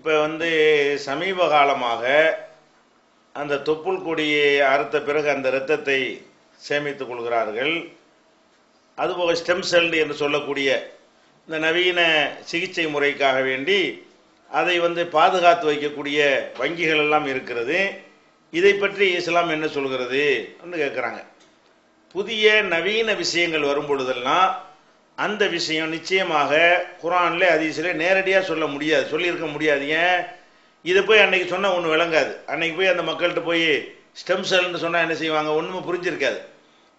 இப்போ வந்து சமீப காலமாக அந்த தொப்புள் கொடியை அறுத்த பிறகு அந்த இரத்தத்தை சேமித்துக் கொள்கிறார்கள். அதுபோக ஸ்டெம் செல் என்று சொல்லக்கூடிய இந்த நவீன சிகிச்சை முறைக்காக வேண்டி அதை வந்து பாதுகாத்து வைக்கக்கூடிய வங்கிகள் எல்லாம் இருக்கிறது. இதை பற்றி இஸ்லாம் என்ன சொல்கிறது? என்று கேட்குறாங்க. புதிய நவீன விஷயங்கள் வரும் பொழுதெல்லாம் அந்த விஷயம் நிச்சயமாக குரான்ல ஹதீஸ்ல நேரடியாக சொல்ல முடியாது. சொல்லியிருக்க முடியாது. ஏன்? இதை போய் அன்னைக்கு சொன்னால் ஒன்று விளங்காது. அன்னைக்கு போய் அந்த மக்கள்கிட்ட போய் ஸ்டெம் செல்னு சொன்னால் என்ன செய்வாங்க? ஒன்றுமே புரிஞ்சிருக்காது.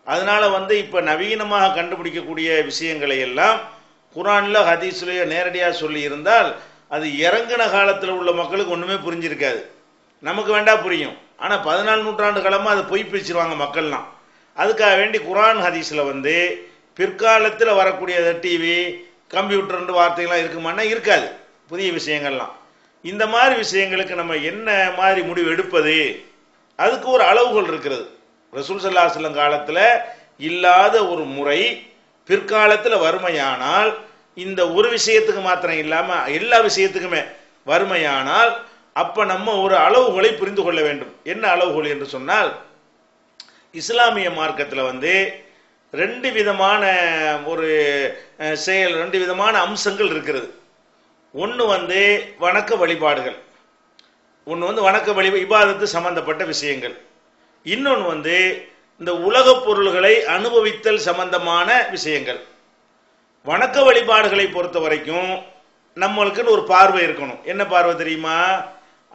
அதனால வந்து இப்போ நவீனமாக கண்டுபிடிக்கக்கூடிய விஷயங்களை எல்லாம் குரான்ல ஹதீஸ்லேயோ நேரடியாக சொல்லி இருந்தால் அது இறங்கின காலத்தில் உள்ள மக்களுக்கு ஒன்றுமே புரிஞ்சிருக்காது. நமக்கு வேண்டா புரியும். ஆனால் பதினாலு நூற்றாண்டு காலமாக அதை பொய் பிரிச்சிருவாங்க மக்கள்லாம். அதுக்காக வேண்டி குரான் ஹதீஸில் வந்து பிற்காலத்தில் வரக்கூடிய டிவி கம்ப்யூட்டர்ன்ற வார்த்தைகள்லாம் இருக்குமானா இருக்காது. புதிய விஷயங்கள்லாம். இந்த மாதிரி விஷயங்களுக்கு நம்ம என்ன மாதிரி முடிவு எடுப்பது? அதுக்கு ஒரு அளவுகள் இருக்கிறது. ரசூல் சல்லா காலத்தில் இல்லாத ஒரு முறை பிற்காலத்தில் வறுமையானால் இந்த ஒரு விஷயத்துக்கு மாத்திரம் இல்லாமல் எல்லா விஷயத்துக்குமே வறுமையானால் அப்போ நம்ம ஒரு அளவுகளை புரிந்து கொள்ள வேண்டும். என்ன அளவுகோல் என்று சொன்னால் இஸ்லாமிய மார்க்கத்தில் வந்து ரெண்டு விதமான ஒரு செயல் ரெண்டு விதமான அம்சங்கள் இருக்கிறது. ஒன்று வந்து வணக்க வழிபாடுகள். ஒன்று வந்து வணக்க வழி இபாதத்து சம்பந்தப்பட்ட விஷயங்கள். இன்னொன்று வந்து இந்த உலகப் பொருள்களை அனுபவித்தல் சம்பந்தமான விஷயங்கள். வணக்க வழிபாடுகளை பொறுத்த வரைக்கும் நம்மளுக்குன்னு ஒரு பார்வை இருக்கணும். என்ன பார்வை தெரியுமா?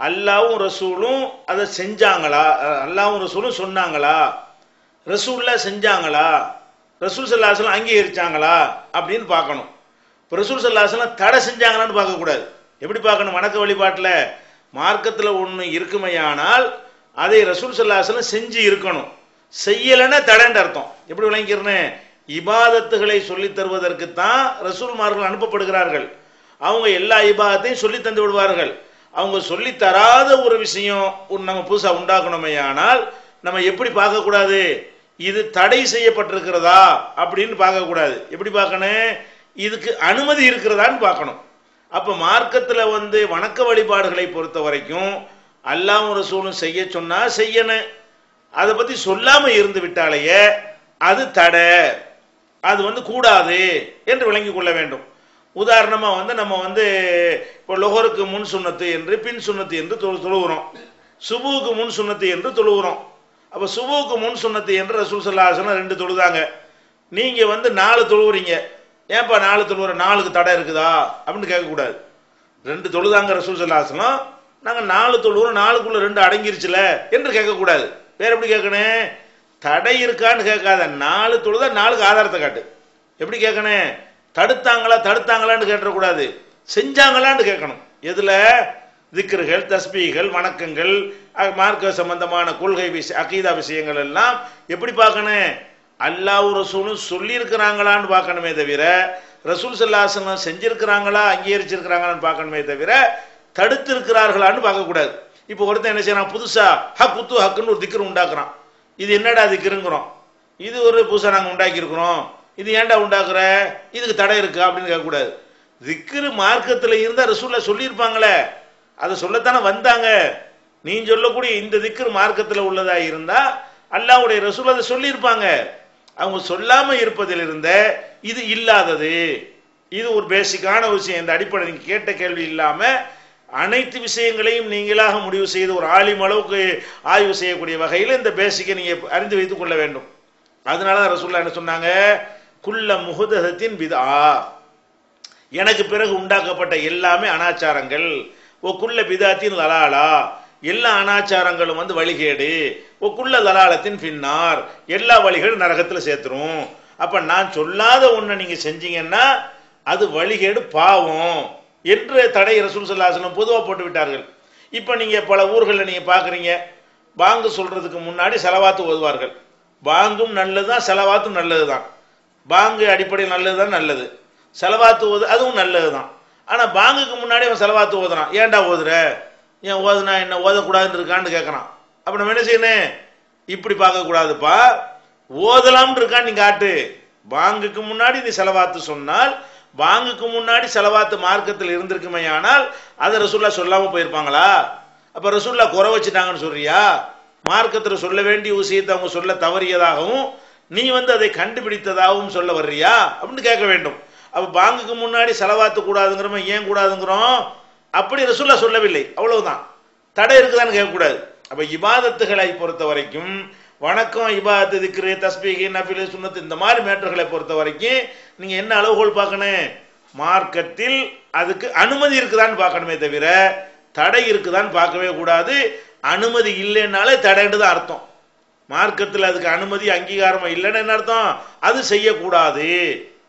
அல்லாவும் ரசூலும் அதை செஞ்சாங்களா? அல்லாவும் ரசூலும் சொன்னாங்களா? ரசூல்ல செஞ்சாங்களா? ரசூல் சல்லாஹலம் அங்கீகரிச்சாங்களா அப்படின்னு பார்க்கணும். இப்போ ரசூல் சல்லாஹலம் தடை செஞ்சாங்களான்னு பார்க்கக்கூடாது எப்படி பார்க்கணும்? வணக்க வழிபாட்டில் மார்க்கத்தில் ஒன்று இருக்குமையானால் அதை ரசூல் சல்லாஹலம் செஞ்சு இருக்கணும். செய்யலைன்னா தடைன்ற அர்த்தம். எப்படி விளங்கிக்கிறேன்? இபாதத்துகளை சொல்லித் தருவதற்கு தான் ரசூல்மார்கள் அனுப்பப்படுகிறார்கள். அவங்க எல்லா இபாதத்தையும் சொல்லி தந்து விடுவார்கள். அவங்க சொல்லி தராத ஒரு விஷயம் நம்ம புதுசாக உண்டாக்கணுமையானால் நம்ம எப்படி பார்க்கக்கூடாது இது தடை செய்யப்பட்டிருக்கிறதா அப்படின்னு பார்க்கக்கூடாது எப்படி பார்க்கணும்? இதுக்கு அனுமதி இருக்கிறதான்னு பார்க்கணும். அப்போ மார்க்கத்தில் வந்து வணக்க வழிபாடுகளை பொறுத்த வரைக்கும் அல்லாஹ்வும் ரசூலும் செய்ய சொன்னால் செய்யணும். அதை பற்றி சொல்லாமல் இருந்து விட்டாலேயே அது தடை. அது வந்து கூடாது என்று விளங்கி கொள்ள வேண்டும். உதாரணமாக வந்து நம்ம வந்து இப்போ லொஹருக்கு முன் சுண்ணத்து என்று பின் சுண்ணத்து என்று தொழு தொழுகிறோம் சுபுவுக்கு முன் சுண்ணத்து என்று தொழுகிறோம் அப்போ சுபுவுக்கு முன் சுண்ணத்து என்று ரசூல் சல்லாஹன் ரெண்டு தொழுதாங்க. நீங்கள் வந்து நாலு தொழுவுறீங்க. ஏன்பா நாலு தொழுவுற? நாலுக்கு தடை இருக்குதா? அப்படின்னு கேட்கக்கூடாது. ரெண்டு தொழுதாங்க ரசூல் சல்லாஹனம் நாங்கள் நாலு தொழுவுறோம் நாலுக்குள்ள ரெண்டு அடங்கிருச்சுல என்று கேட்கக்கூடாது. வேற எப்படி கேட்கணும்? தடை இருக்கான்னு கேட்காத. நாலு தொழுதா நாலுக்கு ஆதாரத்தை காட்டு. எப்படி கேட்கணும்? தடுத்தாங்களா தடுத்தாங்களான்னு கேட்டக்கூடாது செஞ்சாங்களான்னு கேட்கணும். எதில்? திக்ருகள் தஸ்பீகள் வணக்கங்கள் மார்க்க சம்பந்தமான கொள்கை விஷய அகீதா விஷயங்கள் எல்லாம் எப்படி பார்க்கணும்? அல்லாஹ் ரசூலும் சொல்லியிருக்கிறாங்களான்னு பார்க்கணுமே தவிர ரசூல் சல்லாசனம் செஞ்சிருக்கிறாங்களா அங்கீகரிச்சிருக்கிறாங்களான்னு பார்க்கணுமே தவிர தடுத்து இருக்கிறார்களான்னு பார்க்கக்கூடாது. இப்போ ஒருத்தன் என்ன செய்யறான்? புதுசா ஹக் குத்து ஹக்குன்னு ஒரு திக்ரு உண்டாக்குறான். இது என்னடா திக்ருங்கிறோம். இது ஒரு புதுசாக நாங்கள் உண்டாக்கியிருக்கிறோம். இது ஏன்டா உண்டாக்குற? இதுக்கு தடை இருக்கு? அப்படின்னு கேட்கக்கூடாது. திக்ரு மார்க்கத்தில் இருந்தால் ரசூலில் சொல்லியிருப்பாங்களே. அதை சொல்லத்தானே வந்தாங்க. நீ சொல்லக்கூடிய இந்த திக்கர் மார்க்கத்தில் உள்ளதா இருந்தா அல்லாவுடைய ரசூல் அதை சொல்லியிருப்பாங்க. அவங்க சொல்லாம இருப்பதில் இருந்த இது இல்லாதது. இது ஒரு பேசிக்கான விஷயம் இந்த அடிப்படை நீங்க கேட்ட கேள்வி இல்லாம அனைத்து விஷயங்களையும் நீங்களாக முடிவு செய்து ஒரு ஆலிம் அளவுக்கு ஆய்வு செய்யக்கூடிய வகையில் இந்த பேசிக்கை நீங்க அறிந்து வைத்துக் கொள்ள வேண்டும். அதனால தான் ரசூல்லா என்ன சொன்னாங்க? குள்ள முகுதத்தின் விதா எனக்கு பிறகு உண்டாக்கப்பட்ட எல்லாமே அனாச்சாரங்கள். ஒக்குள்ள பிதாத்தின் லலாலா எல்லா அனாச்சாரங்களும் வந்து வழிகேடு. ஒக்குள்ள தலாலத்தின் லலாலத்தின் பின்னார். எல்லா வழிகளும் நரகத்தில் சேர்த்துரும். அப்போ நான் சொல்லாத ஒன்றை நீங்கள் செஞ்சீங்கன்னா அது வழிகேடு பாவம் என்று தடை ரசூல் சல்லாசனம் பொதுவாக போட்டு விட்டார்கள். இப்போ நீங்கள் பல ஊர்களில் நீங்கள் பார்க்குறீங்க பாங்கு சொல்கிறதுக்கு முன்னாடி செலவாத்து ஓதுவார்கள். பாங்கும் நல்லது தான் செலவாத்தும் நல்லதுதான். பாங்கு அடிப்படையில் நல்லதுதான் நல்லது. செலவாத்து ஓது அதுவும் நல்லது தான் ஆனால் பாங்குக்கு முன்னாடி அவன் செலவாத்து ஓதுறான். ஏன்டா ஓதுற? ஏன் ஓதுனா என்ன? ஓதக்கூடாதுன்னு இருக்கான்னு கேட்கறான் அப்ப நம்ம என்ன செய்யணும்? இப்படி பார்க்கக்கூடாதுப்பா ஓதலாம்னு இருக்கான்னு நீ காட்டு. பாங்குக்கு முன்னாடி நீ செலவாத்து சொன்னால் பாங்குக்கு முன்னாடி செலவாத்து மார்க்கத்தில் இருந்திருக்குமே ஆனால் அதை ரசூல்லா சொல்லாமல் போயிருப்பாங்களா? அப்போ ரசூல்லா குறை வச்சுட்டாங்கன்னு சொல்றியா? மார்க்கத்தில் சொல்ல வேண்டிய விஷயத்தை அவங்க சொல்ல தவறியதாகவும் நீ வந்து அதை கண்டுபிடித்ததாகவும் சொல்ல வர்றியா? அப்படின்னு கேட்க வேண்டும். அப்போ பாங்குக்கு முன்னாடி செலவாத்து கூடாதுங்கிறோம் ஏன் கூடாதுங்கிறோம்? அப்படி ரசூல்லா சொல்லவில்லை. அவ்வளவுதான். தடை இருக்குதான்னு கேட்கக்கூடாது. அப்போ இபாதத்துகளை பொறுத்த வரைக்கும் வணக்கம் இபாதத்து திக்ரு தஸ்பீகி நஃபிலு சுண்ணத்து இந்த மாதிரி மேட்டர்களை பொறுத்த வரைக்கும் நீங்கள் என்ன அளவுகோல் பார்க்கணும்? மார்க்கத்தில் அதுக்கு அனுமதி இருக்குதான்னு பார்க்கணுமே தவிர தடை இருக்குதான்னு பார்க்கவே கூடாது. அனுமதி இல்லைன்னாலே தடைன்னு தான் அர்த்தம். மார்க்கத்தில் அதுக்கு அனுமதி அங்கீகாரம் இல்லைன்னு என்ன அர்த்தம்? அது செய்யக்கூடாது.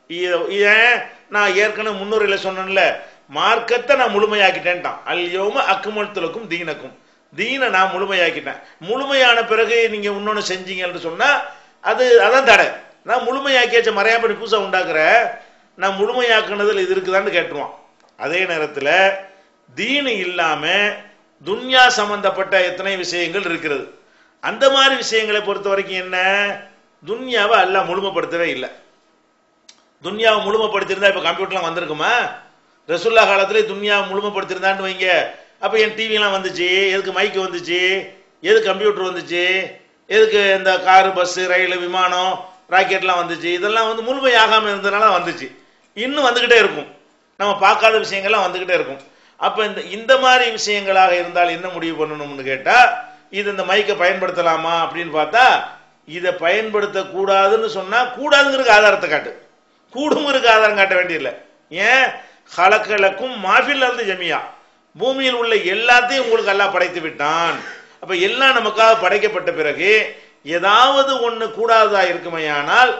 இ- ஏன் நான் ஏற்கனவே முன்னுரையில் சொன்னேன்ல மார்க்கத்தை நான் முழுமையாக்கிட்டேன்ட்டான். அல்யோம அக்குமத்தலுக்கும் தீனக்கும். தீனை நான் முழுமையாக்கிட்டேன். முழுமையான பிறகு நீங்க இன்னொன்று செஞ்சீங்கன்னு சொன்னா அது அதான் தடை. நான் முழுமையாக்கியாச்ச மறையாப்படி புதுசாக உண்டாக்குற நான் முழுமையாக்குனதில் இது இருக்குதான்னு கேட்டுருவான். அதே நேரத்தில் தீனு இல்லாம துன்யா சம்பந்தப்பட்ட எத்தனை விஷயங்கள் இருக்கிறது? அந்த மாதிரி விஷயங்களை பொறுத்த வரைக்கும் என்ன? துன்யாவை எல்லாம் முழுமைப்படுத்தவே இல்லை. துன்யாவை முழுமைப்படுத்தியிருந்தா இப்போ கம்ப்யூட்டர்லாம் வந்திருக்குமா? ரசுல்லா காலத்திலே துன்யாவை முழுமைப்படுத்தியிருந்தான்னு வைங்க. அப்போ என் டிவிலாம் வந்துச்சு எதுக்கு மைக்கு வந்துச்சு எது கம்ப்யூட்டர் வந்துச்சு எதுக்கு இந்த காரு பஸ்ஸு ரயில் விமானம் ராக்கெட்லாம் வந்துச்சு. இதெல்லாம் வந்து முழுமையாகாமல் இருந்ததுனால வந்துச்சு. இன்னும் வந்துக்கிட்டே இருக்கும். நம்ம பார்க்காத விஷயங்கள்லாம் வந்துக்கிட்டே இருக்கும். அப்போ இந்த இந்த மாதிரி விஷயங்களாக இருந்தால் என்ன முடிவு பண்ணணும்னு கேட்டால் இது இந்த மைக்கை பயன்படுத்தலாமா அப்படின்னு பார்த்தா இதை பயன்படுத்தக்கூடாதுன்னு சொன்னால் கூடாதுங்கிறதுக்கு ஆதாரத்தை காட்டு. கூடுமருக்கு ஆதாரம் காட்ட வேண்டியதில்லை. ஏன்? ஹலக்கலக்கும் மாஃபில் இருந்து ஜமியா. பூமியில் உள்ள எல்லாத்தையும் உங்களுக்கு அல்லாஹ் படைத்து விட்டான். அப்ப எல்லாம் நமக்காக படைக்கப்பட்ட பிறகு ஏதாவது ஒன்று கூடாததா இருக்குமையானால்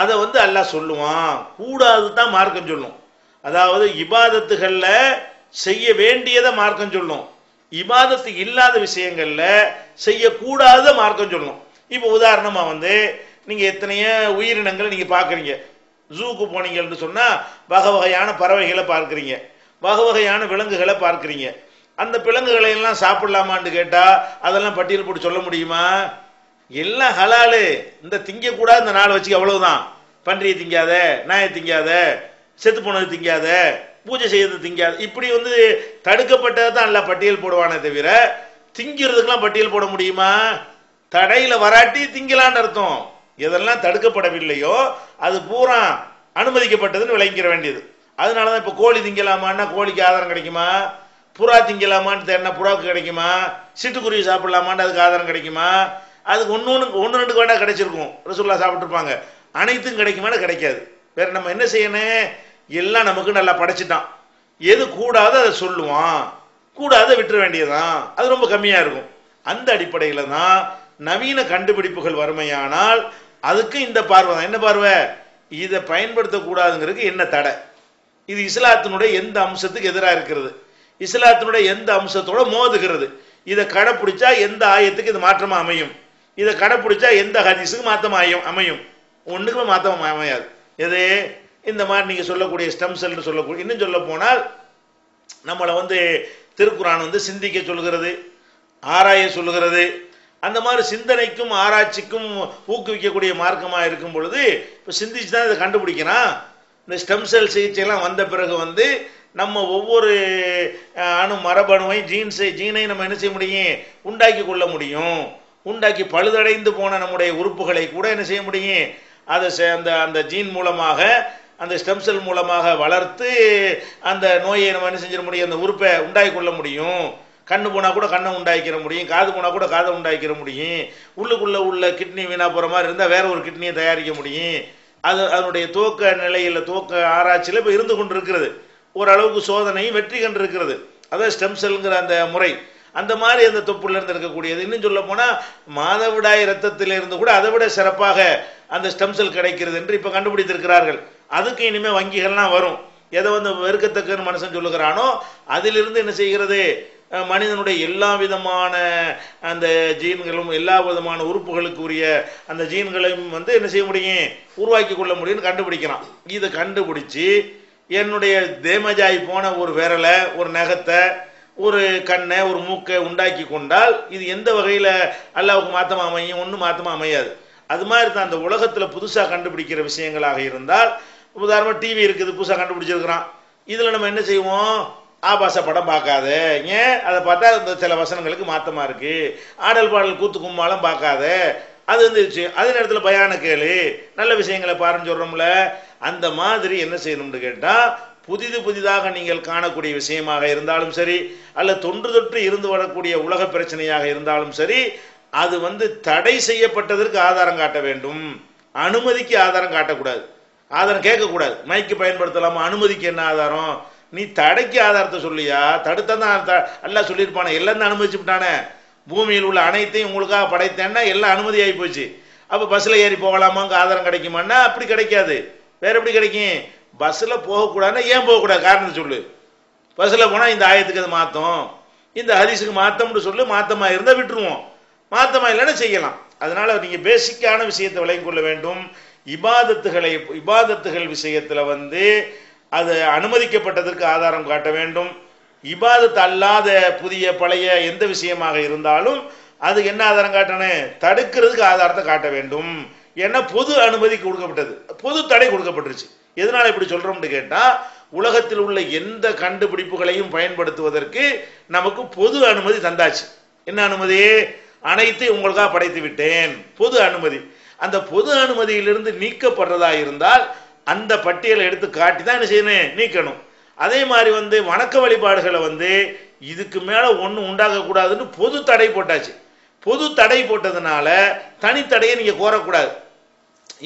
அதை வந்து அல்லாஹ் சொல்லுவான். கூடாது தான் மார்க்கம் சொல்லும். அதாவது இபாதத்துகள்ல செய்ய வேண்டியதை மார்க்கம் சொல்லும். இபாதத்து இல்லாத விஷயங்கள்ல செய்யக்கூடாத மார்க்கம் சொல்லும். இப்போ உதாரணமா வந்து நீங்க எத்தனையோ உயிரினங்களை நீங்க பார்க்குறீங்க. ஜூக்கு போனீங்கன்னு சொன்னால் வகை வகையான பறவைகளை பார்க்குறீங்க. வகை வகையான விலங்குகளை பார்க்குறீங்க. அந்த விலங்குகளை எல்லாம் சாப்பிடலாமான்னு கேட்டால் அதெல்லாம் பட்டியல் போட்டு சொல்ல முடியுமா? எல்லாம் ஹலாலு. இந்த திங்கக்கூடாது இந்த நாள் வச்சுக்க அவ்வளவுதான். பன்றியை திங்காத நாயை திங்காத செத்து போனது திங்காத பூஜை செய்யறது திங்காது. இப்படி வந்து தடுக்கப்பட்டதை தான் எல்லாம் பட்டியல் போடுவானே தவிர திங்கிறதுக்கெல்லாம் பட்டியல் போட முடியுமா? தடையில வராட்டி திங்கலான்னு அர்த்தம். எதெல்லாம் தடுக்கப்படவில்லையோ அது பூரா அனுமதிக்கப்பட்டதுன்னு விளங்கிற வேண்டியது. அதனால தான் இப்போ கோழி திங்கலாமான்னா கோழிக்கு ஆதாரம் கிடைக்குமா? புறா திங்கலாமான்னு தேடினா புறாவுக்கு கிடைக்குமா? சிட்டுக்குருவி சாப்பிடலாமான்னு அதுக்கு ஆதாரம் கிடைக்குமா? அதுக்கு ஒன்று ஒன்று ஒன்று ரெண்டுக்கு வேண்டாம் கிடைச்சிருக்கும். ரசுல்லா சாப்பிட்ருப்பாங்க அனைத்தும் கிடைக்குமானா கிடைக்காது. வேறு நம்ம என்ன செய்யணும்? எல்லாம் நமக்கு நல்லா படைச்சிட்டான். எது கூடாத அதை சொல்லுவான். கூடாத விட்டுற வேண்டியதுதான். அது ரொம்ப கம்மியாக இருக்கும். அந்த அடிப்படையில் தான் நவீன கண்டுபிடிப்புகள் வறுமையானால் அதுக்கு இந்த பார்வை தான். என்ன பார்வை? இதை பயன்படுத்தக்கூடாதுங்கிறதுக்கு என்ன தடை? இது இஸ்லாத்தினுடைய எந்த அம்சத்துக்கு எதிராக இருக்கிறது? இஸ்லாத்தினுடைய எந்த அம்சத்தோட மோதுகிறது? இதை கடைப்பிடிச்சா எந்த ஆயத்துக்கு இது மாற்றமாக அமையும்? இதை கடைப்பிடிச்சா எந்த ஹதீஸுக்கு மாற்றமாக அமையும் அமையும்? ஒன்றுக்குமே மாற்றம் அமையாது. எது? இந்த மாதிரி நீங்கள் சொல்லக்கூடிய ஸ்டெம் செல்னு சொல்லக்கூடிய இன்னும் சொல்ல போனால் நம்மளை வந்து திருக்குறான் வந்து சிந்திக்க சொல்கிறது ஆராய சொல்லுகிறது அந்த மாதிரி சிந்தனைக்கும் ஆராய்ச்சிக்கும் ஊக்குவிக்கக்கூடிய மார்க்கமாக இருக்கும் பொழுது இப்போ சிந்திச்சு தான் இதை கண்டுபிடிக்கிறான். இந்த ஸ்டெம் செல் சிகிச்சைலாம் வந்த பிறகு வந்து நம்ம ஒவ்வொரு அணு மரபணுவையும் ஜீன்ஸை ஜீனை நம்ம என்ன செய்ய முடியும்? உண்டாக்கி கொள்ள முடியும். உண்டாக்கி பழுதடைந்து போன நம்முடைய உறுப்புகளை கூட என்ன செய்ய முடியும்? அதை அந்த அந்த ஜீன் மூலமாக அந்த ஸ்டெம் செல் மூலமாக வளர்த்து அந்த நோயை நம்ம என்ன செஞ்சிட முடியும்? அந்த உறுப்பை உண்டாக்கி கொள்ள முடியும். கண்ணு போனால் கூட கண்ணை உண்டாக்கிற முடியும் காது போனால் கூட காதை உண்டாக்கிற முடியும். உள்ளுக்குள்ளே உள்ள கிட்னி வீணாக போகிற மாதிரி இருந்தால் வேற ஒரு கிட்னியை தயாரிக்க முடியும். அது அதனுடைய துவக்க நிலையில் துவக்க ஆராய்ச்சியில் இப்போ இருந்து கொண்டிருக்கிறது. ஓரளவுக்கு சோதனையும் வெற்றி கண்டிருக்கிறது. அதான் ஸ்டெம் செல்ங்கிற அந்த முறை அந்த மாதிரி அந்த தொப்புலேருந்து இருக்கக்கூடியது இன்னும் சொல்ல போனால் மாதவிடாய் ரத்தத்தில் இருந்து கூட அதை விட சிறப்பாக அந்த ஸ்டெம் செல் கிடைக்கிறது என்று இப்போ கண்டுபிடித்திருக்கிறார்கள். அதுக்கு இனிமேல் வங்கிகள்லாம் வரும். எதை வந்து வெறுக்கத்தக்கன்னு மனுஷன் சொல்லுகிறானோ அதிலிருந்து என்ன செய்கிறது? மனிதனுடைய எல்லா விதமான அந்த ஜீன்களும் எல்லா விதமான உறுப்புகளுக்கு உரிய அந்த ஜீன்களையும் வந்து என்ன செய்ய முடியும்? உருவாக்கி கொள்ள முடியும்னு கண்டுபிடிக்கிறான். இதை கண்டுபிடிச்சு என்னுடைய தேமஜாய் போன ஒரு விரலை ஒரு நகத்தை ஒரு கண்ணை ஒரு மூக்கை உண்டாக்கி கொண்டால் இது எந்த வகையில் அல்லாவுக்கு மாற்றமாக அமையும்? ஒன்றும் மாற்றமாக அமையாது. அது மாதிரி தான் அந்த உலகத்தில் புதுசாக கண்டுபிடிக்கிற விஷயங்களாக இருந்தால் உதாரணமாக டிவி இருக்குது புதுசாக கண்டுபிடிச்சிருக்கிறான். இதில் நம்ம என்ன செய்வோம்? ஆபாச படம் பார்க்காத. ஏன்? அதை பார்த்தா இந்த சில வசனங்களுக்கு மாத்தமாக இருக்கு. ஆடல் பாடல் கூத்து கும்மாலம் பார்க்காத. அது வந்து அதே நேரத்தில் பயான கேளு. நல்ல விஷயங்களை பாருன்னு சொல்கிறோம்ல அந்த மாதிரி என்ன செய்யணும்னு கேட்டால் புதிது புதிதாக நீங்கள் காணக்கூடிய விஷயமாக இருந்தாலும் சரி அல்ல தொன்று தொற்று இருந்து வரக்கூடிய உலக பிரச்சனையாக இருந்தாலும் சரி அது வந்து தடை செய்யப்பட்டதற்கு ஆதாரம் காட்ட வேண்டும். அனுமதிக்கு ஆதாரம் காட்டக்கூடாது. ஆதாரம் கேட்கக்கூடாது. மைக்கு பயன்படுத்தலாமா? அனுமதிக்கு என்ன ஆதாரம்? நீ தடைக்கு ஆதாரத்தை சொல்லியா? தடுத்தா தான் எல்லாம் சொல்லியிருப்பானே. எல்லாம் தான் அனுமதிச்சு விட்டானே. பூமியில் உள்ள அனைத்தையும் உங்களுக்காக படைத்தேன்னா எல்லாம் அனுமதி ஆகி போச்சு. அப்போ பஸ்ஸில் ஏறி போகலாமாங்க ஆதாரம் கிடைக்குமான்னா அப்படி கிடைக்காது. வேற எப்படி கிடைக்கும்? பஸ்ஸில் போகக்கூடாதுன்னா ஏன் போகக்கூடாது? காரணம் சொல்லு. பஸ்ஸில் போனால் இந்த ஆயத்துக்கு அது மாற்றும் இந்த ஹரிசுக்கு மாற்றம்னு சொல்லு. மாற்றமாக இருந்தால் விட்டுருவோம். மாற்றமாக இல்லைன்னா செய்யலாம். அதனால் நீங்கள் பேசிக்கான விஷயத்தை விளங்கிக் கொள்ள வேண்டும். இபாதத்துகளை இபாதத்துகள் விஷயத்தில் வந்து அது அனுமதிக்கப்பட்டதற்கு ஆதாரம் காட்ட வேண்டும். இபாதத் அல்லாத புதிய பழைய எந்த விஷயமாக இருந்தாலும் அதுக்கு என்ன ஆதாரம் காட்டணும் தடுக்கிறதுக்கு ஆதாரத்தை காட்ட வேண்டும். ஏன்னா பொது அனுமதி கொடுக்கப்பட்டது. பொது தடை கொடுக்கப்பட்டுருச்சு. எதனால இப்படி சொல்றோம்னு கேட்டா உலகத்தில் உள்ள எந்த கண்டுபிடிப்புகளையும் பயன்படுத்துவதற்கு நமக்கு பொது அனுமதி தந்தாச்சு. என்ன அனுமதி? அனைத்தையும் உங்களுக்காக படைத்து விட்டேன். பொது அனுமதி. அந்த பொது அனுமதியிலிருந்து நீக்கப்படுறதா இருந்தால் அந்த பட்டியலை எடுத்து காட்டி தான் என்ன செய்யணும்? நீக்கணும். அதே மாதிரி வந்து வணக்க வழிபாடுகளை வந்து இதுக்கு மேலே ஒன்றும் உண்டாக கூடாதுன்னு பொது தடை போட்டாச்சு. பொது தடை போட்டதுனால தனித்தடையை நீங்கள் கோரக்கூடாது.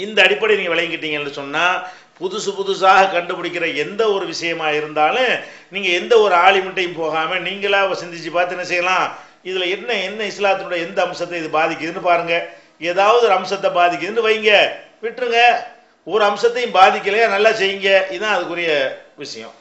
இந்த அடிப்படை நீங்கள் விளங்கிட்டீங்கன்னு சொன்னால் புதுசு புதுசாக கண்டுபிடிக்கிற எந்த ஒரு விஷயமா இருந்தாலும் நீங்கள் எந்த ஒரு ஆலிமெண்ட்டையும் போகாமல் நீங்களாக சிந்திச்சு பார்த்து என்ன செய்யலாம்? இதில் என்ன என்ன இஸ்லாத்தினுடைய எந்த அம்சத்தை இது பாதிக்குதுன்னு பாருங்கள் ஏதாவது ஒரு அம்சத்தை பாதிக்குதுன்னு வைங்க. விட்டுருங்க. ஒரு அம்சத்தையும் பாதிக்கலையா? நல்லா செய்யுங்க. இதுதான் அதுக்குரிய விஷயம்.